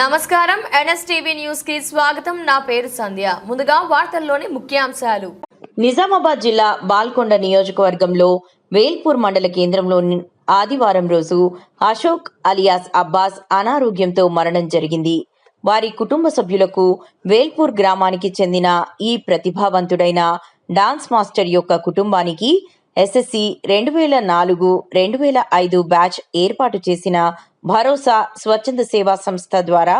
నమస్కారం. ఎన్ఎస్టీవీ న్యూస్కి స్వాగతం. నా పేరు సంధ్య. ముందుగా వార్తల్లోని ముఖ్యాంశాలు. నిజామాబాద్ జిల్లా బాల్కొండ నియోజకవర్గంలో వేల్పూర్ మండల కేంద్రంలో ఆదివారం రోజు అశోక్ అలియాస్ అబ్బాస్ అనారోగ్యంతో మరణం జరిగింది. వారి కుటుంబ సభ్యులకు వేల్పూర్ గ్రామానికి చెందిన ఈ ప్రతిభావంతుడైన డాన్స్ మాస్టర్ యొక్క కుటుంబానికి ఎస్ఎస్సి రెండు వేల నాలుగు రెండు వేల ఐదు బ్యాచ్ ఏర్పాటు చేసిన భరోసా స్వచ్ఛంద సేవా సంస్థ ద్వారా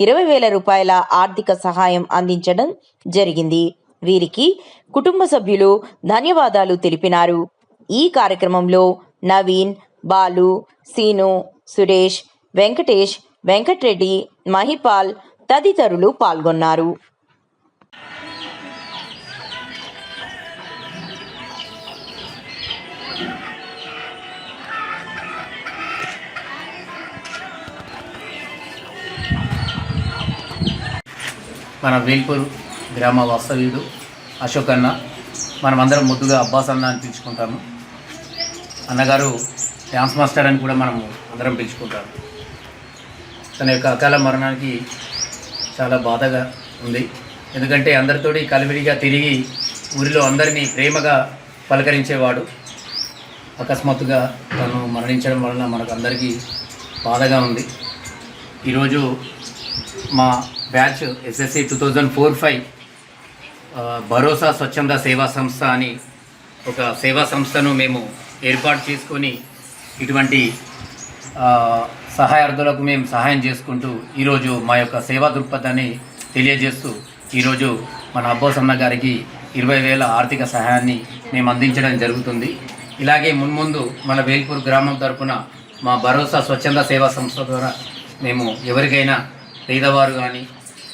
ఇరవై వేల రూపాయల ఆర్థిక సహాయం అందించడం జరిగింది. వీరికి కుటుంబ సభ్యులు ధన్యవాదాలు తెలిపినారు. ఈ కార్యక్రమంలో నవీన్ బాలు సీను సురేష్ వెంకటేష్ వెంకట్రెడ్డి మహిపాల్ తదితరులు పాల్గొన్నారు. మన వేల్పూర్ గ్రామ వాస్తవ్యుడు అశోక్ అన్న. మనమందరం ముద్దుగా అబ్బాస్ అన్న అని పిలుచుకుంటాము. అన్నగారు డ్యాన్స్ మాస్టర్ అని కూడా మనము అందరం పిలుచుకుంటాము. తన యొక్క అకాల మరణానికి చాలా బాధగా ఉంది. ఎందుకంటే అందరితోటి కలివిడిగా తిరిగి ఊరిలో అందరినీ ప్రేమగా పలకరించేవాడు. అకస్మాత్తుగా తను మరణించడం వలన మనకు అందరికీ బాధగా ఉంది. ఈరోజు మా batch SSC two thousand four five భరోసా స్వచ్ఛంద సేవా సంస్థ అని ఒక సేవా సంస్థను మేము ఏర్పాటు చేసుకొని ఇటువంటి సహాయార్థులకు మేము సహాయం చేసుకుంటూ ఈరోజు మా యొక్క సేవా దృక్పథాన్ని తెలియజేస్తూ ఈరోజు మన అబ్బోస్ అన్న గారికి ఇరవై వేల ఆర్థిక సహాయాన్ని మేము అందించడం జరుగుతుంది. ఇలాగే మున్ముందు మన వేల్పూర్ గ్రామం తరపున మా భరోసా స్వచ్ఛంద సేవా సంస్థ ద్వారా మేము ఎవరికైనా పేదవారు కానీ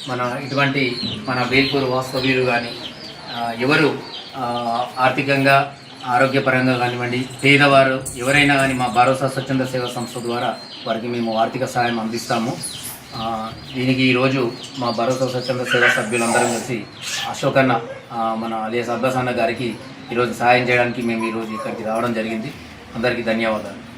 మన ఇటువంటి మన వేల్పూర్ వాస్తవ్యులు కానీ ఎవరు ఆర్థికంగా ఆరోగ్యపరంగా కానివ్వండి పేదవారు ఎవరైనా కానీ మా భరోసా స్వచ్ఛంద సేవా సంస్థ ద్వారా వారికి మేము ఆర్థిక సహాయం అందిస్తాము. దీనికి ఈరోజు మా భరోసా స్వచ్ఛంద సేవా సభ్యులందరం కలిసి అశోకన్న మన అలియాస్ అబ్బాస్ గారికి ఈరోజు సహాయం చేయడానికి మేము ఈరోజు ఇక్కడికి రావడం జరిగింది. అందరికీ ధన్యవాదాలు.